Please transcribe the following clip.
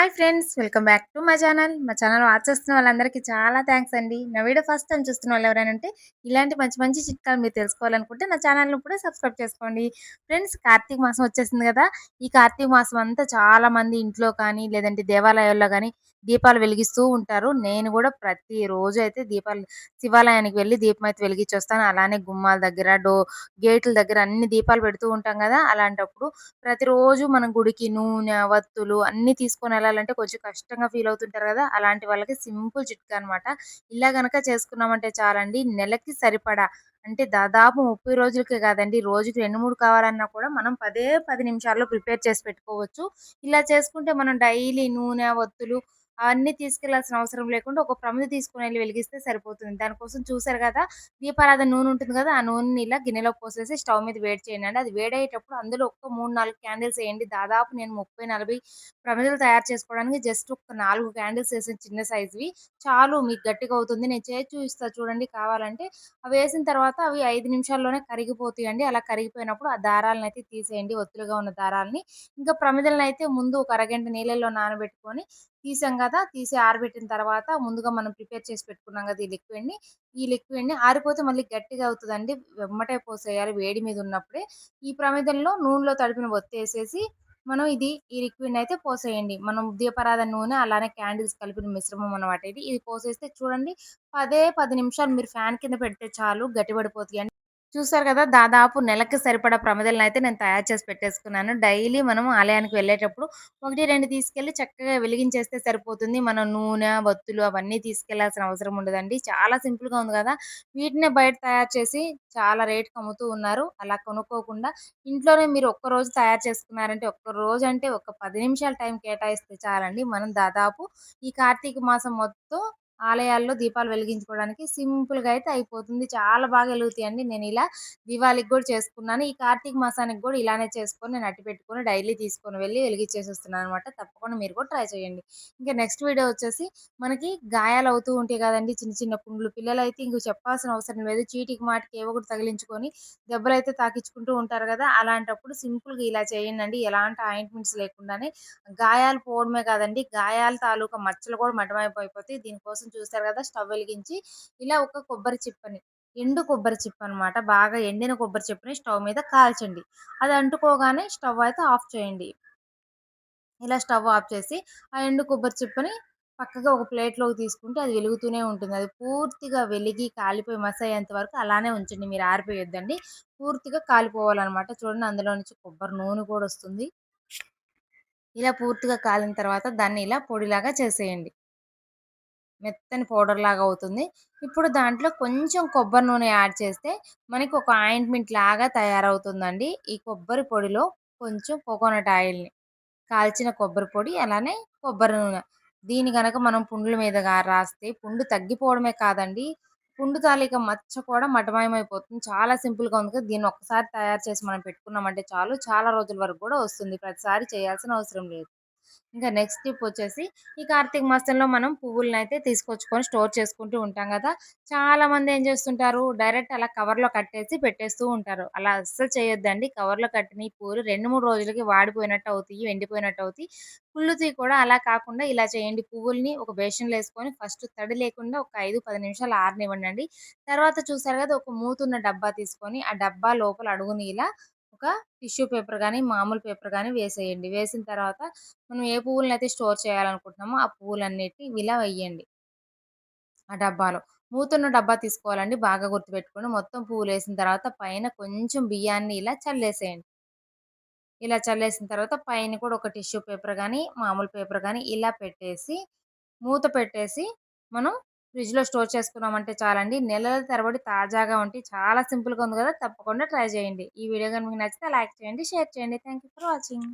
Hi friends welcome back to మా channel. మా channel watch చేస్తున్న వాళ్ళందరికీ చాలా థ్యాంక్స్ అండి. నా వీడియో ఫస్ట్ టైం చూస్తున్న వాళ్ళు ఎవరైనా ఉంటే ఇలాంటి మంచి మంచి చిట్కాలు మీరు తెలుసుకోవాలనుకుంటే నా ఛానల్ను కూడా సబ్స్క్రైబ్ చేసుకోండి. ఫ్రెండ్స్ కార్తీక మాసం వచ్చేసింది కదా ఈ కార్తీక మాసం అంతా చాలా మంది ఇంట్లో కానీ లేదంటే దేవాలయాల్లో కానీ దీపాలు వెలిగిస్తూ ఉంటారు. నేను కూడా ప్రతి రోజు అయితే దీపాలు శివాలయానికి వెళ్ళి దీపం అయితే వెలిగించి వస్తాను అలానే గుమ్మాల దగ్గర డో గేట్ల దగ్గర అన్ని దీపాలు పెడుతూ ఉంటాం కదా! అలాంటప్పుడు ప్రతిరోజు మనం గుడికి నూనె వత్తులు అన్ని తీసుకొని వెళ్ళాలంటే కొంచెం కష్టంగా ఫీల్ అవుతుంటారు కదా! అలాంటి వాళ్ళకి సింపుల్ చిట్కా అనమాట ఇలా కనుక చేసుకున్నామంటే చాలండి నెలకి సరిపడా అంటే దాదాపు ముప్పై రోజులకే కాదండి రోజుకి రెండు మూడు కావాలన్నా కూడా మనం పదే పది నిమిషాల్లో ప్రిపేర్ చేసి పెట్టుకోవచ్చు. ఇలా చేసుకుంటే మనం డైలీ నూనె ఒత్తులు అవన్నీ తీసుకెళ్ళాల్సిన అవసరం లేకుండా ఒక ప్రమిద తీసుకుని వెళ్ళి వెలిగిస్తే సరిపోతుంది. దానికోసం చూసారు కదా దీపారాధన నూనె ఉంటుంది కదా ఆ నూనెని ఇలా గిన్నెలో పోసేసి స్టవ్ మీద వేడి చేయండి. అది వేడయ్యేటప్పుడు అందులో ఒక మూడు నాలుగు క్యాండిల్స్ వేయండి. దాదాపు నేను ముప్పై నలభై ప్రమిదలు తయారు చేసుకోవడానికి జస్ట్ ఒక నాలుగు క్యాండిల్స్ వేసిన చిన్న సైజువి. చాలు మీకు గట్టిగా అవుతుంది. నేను చేసి చూపిస్తా చూడండి కావాలంటే. అవి వేసిన తర్వాత అవి ఐదు నిమిషాల్లోనే కరిగిపోతాయండి. అలా కరిగిపోయినప్పుడు ఆ దారాలను అయితే తీసేయండి. ఒత్తులుగా ఉన్న దారాలని. ఇంకా ప్రమిదలను అయితే ముందు ఒక అరగంట నీళ్ళల్లో నానబెట్టుకొని తీసాం కదా! తీసి ఆరబెట్టిన తర్వాత ముందుగా మనం ప్రిపేర్ చేసి పెట్టుకున్నాం కదా ఈ లిక్విడ్ని. ఈ లిక్విడ్ని ఆరిపోతే మళ్ళీ గట్టిగా అవుతుందండి. వెమ్మటే పోసేయాలి వేడి మీద ఉన్నప్పుడే. ఈ ప్రమేదంలో నూనెలో తడిపిన ఒత్తేసేసి మనం ఇది ఈ లిక్విడ్ అయితే పోసేయండి. మనం ఉద్యపరాధ నూనె అలానే క్యాండిల్స్ కలిపిన మిశ్రమం అనమాట ఇది. ఇది పోసేస్తే చూడండి పదే పది నిమిషాలు మీరు ఫ్యాన్ కింద పెడితే చాలు గట్టిపడిపోతాయి. చూసారు కదా దాదాపు నెలకి సరిపడా ప్రమదలను అయితే నేను తయారు చేసి పెట్టేసుకున్నాను. డైలీ మనం ఆలయానికి వెళ్ళేటప్పుడు ఒకటి రెండు తీసుకెళ్ళి చక్కగా వెలిగించేస్తే సరిపోతుంది. మనం నూనె బత్తులు అవన్నీ తీసుకెళ్ళాల్సిన అవసరం ఉండదండి. చాలా సింపుల్గా ఉంది కదా. వీటినే బయట తయారు చేసి చాలా రేట్కి అమ్ముతూ ఉన్నారు. అలా కొనుక్కోకుండా ఇంట్లోనే మీరు ఒక్క రోజు తయారు చేసుకున్నారంటే ఒక్క రోజు అంటే ఒక పది నిమిషాల టైం కేటాయిస్తే చాలండి. మనం దాదాపు ఈ కార్తీక మాసం మొత్తం ఆలయాల్లో దీపాలు వెలిగించుకోవడానికి సింపుల్గా అయితే అయిపోతుంది. చాలా బాగా వెలుగుతాయండి. నేను ఇలా దివాళికి కూడా చేసుకున్నాను. ఈ కార్తీక మాసానికి కూడా ఇలానే చేసుకొని నేను అట్టి పెట్టుకొని డైలీ తీసుకొని వెళ్ళి వెలిగించేసేస్తున్నాను అనమాట తప్పకుండా మీరు కూడా ట్రై చేయండి. ఇంకా నెక్స్ట్ వీడియో వచ్చేసి మనకి గాయాలు అవుతూ ఉంటాయి కదండి. చిన్న చిన్న పుండ్లు. పిల్లలు అయితే ఇంక చెప్పాల్సిన అవసరం లేదు. చీటికి మాటికి ఏవో ఒకటి తగిలించుకొని దెబ్బలు అయితే తాకించుకుంటూ ఉంటారు కదా! అలాంటప్పుడు సింపుల్గా ఇలా చేయండి ఎలాంటి ఆయింట్మెంట్స్ లేకుండానే గాయాలు పోవడమే కాదండి. గాయాల తాలూకా మచ్చలు కూడా మటమైపోయిపోతాయి. దీనికోసం చూస్తారు కదా స్టవ్ వెలిగించి ఇలా ఒక కొబ్బరి చిప్పని ఎండు కొబ్బరి చిప్ప అనమాట బాగా ఎండిన కొబ్బరి చిప్పని స్టవ్ మీద కాల్చండి. అది అంటుకోగానే స్టవ్ అయితే ఆఫ్ చేయండి. ఇలా స్టవ్ ఆఫ్ చేసి ఆ ఎండు కొబ్బరి చిప్పని పక్కగా ఒక ప్లేట్లోకి తీసుకుంటే అది వెలుగుతూనే ఉంటుంది. అది పూర్తిగా వెలిగి కాలిపోయి మస అయ్యేంత వరకు అలానే ఉంచండి. మీరు ఆరిపోయొద్దండి. పూర్తిగా కాలిపోవాలన్నమాట. చూడండి అందులో నుంచి కొబ్బరి నూనె కూడా వస్తుంది. ఇలా పూర్తిగా కాలిన తర్వాత దాన్ని ఇలా పొడిలాగా చేసేయండి. మెత్తని పౌడర్ లాగా అవుతుంది. ఇప్పుడు దాంట్లో కొంచెం కొబ్బరి నూనె యాడ్ చేస్తే మనకి ఒక ఆయింట్మెంట్ లాగా తయారవుతుందండి. ఈ కొబ్బరి పొడిలో కొంచెం కోకోనట్ ఆయిల్ని కాల్చిన కొబ్బరి పొడి అలానే కొబ్బరి నూనె. దీని కనుక మనం పుండ్ల మీద రాస్తే పుండు తగ్గిపోవడమే కాదండి. పుండు తాలిక మచ్చ కూడా మటమయమైపోతుంది. చాలా సింపుల్గా ఉంది కదా దీన్ని ఒకసారి తయారు చేసి మనం పెట్టుకున్నామంటే చాలు. చాలా రోజుల వరకు కూడా వస్తుంది. ప్రతిసారి చేయాల్సిన అవసరం లేదు. ఇంకా నెక్స్ట్ టిప్ వచ్చేసి ఈ కార్తీక మాసంలో మనం పువ్వులను అయితే తీసుకొచ్చుకొని స్టోర్ చేసుకుంటూ ఉంటాం కదా. చాలా మంది ఏం చేస్తుంటారు? డైరెక్ట్ అలా కవర్లో కట్టేసి పెట్టేస్తూ ఉంటారు. అలా అస్సలు చేయొద్దండి. కవర్లో కట్టిన ఈ పువ్వులు రెండు మూడు రోజులకి వాడిపోయినట్టు అవుతాయి ఎండిపోయినట్టు అవుతాయి. పుల్లుతీ కూడా అలా కాకుండా ఇలా చేయండి. పువ్వుల్ని ఒక బేషన్లో వేసుకొని ఫస్ట్ తడి లేకుండా ఒక ఐదు పది నిమిషాలు ఆరనివ్వండి. తర్వాత చూసారు కదా ఒక మూతున్న డబ్బా తీసుకొని ఆ డబ్బా లోపల అడుగుని ఇలా ఒక టిష్యూ పేపర్ కానీ మామూలు పేపర్ కానీ వేసేయండి. వేసిన తర్వాత మనం ఏ పువ్వులను అయితే స్టోర్ చేయాలనుకుంటున్నామో ఆ పువ్వులన్నిటి ఇలా వేయండి ఆ డబ్బాలో. మూతున్న డబ్బా తీసుకోవాలండి. బాగా గుర్తుపెట్టుకోండి. మొత్తం పువ్వులు వేసిన తర్వాత పైన కొంచెం బియ్యాన్ని ఇలా చల్లేసేయండి. ఇలా చల్లేసిన తర్వాత పైన కూడా ఒక టిష్యూ పేపర్ కానీ మామూలు పేపర్ కానీ ఇలా పెట్టేసి మూత పెట్టేసి మనం ఫ్రిడ్జ్లో స్టోర్ చేసుకున్నామంటే చాలండి. నెలల తరబడి తాజాగా ఉంటే చాలా సింపుల్గా ఉంది కదా తప్పకుండా ట్రై చేయండి. ఈ వీడియో కనుక మీకు నచ్చితే లైక్ చేయండి షేర్ చేయండి. Thank for watching.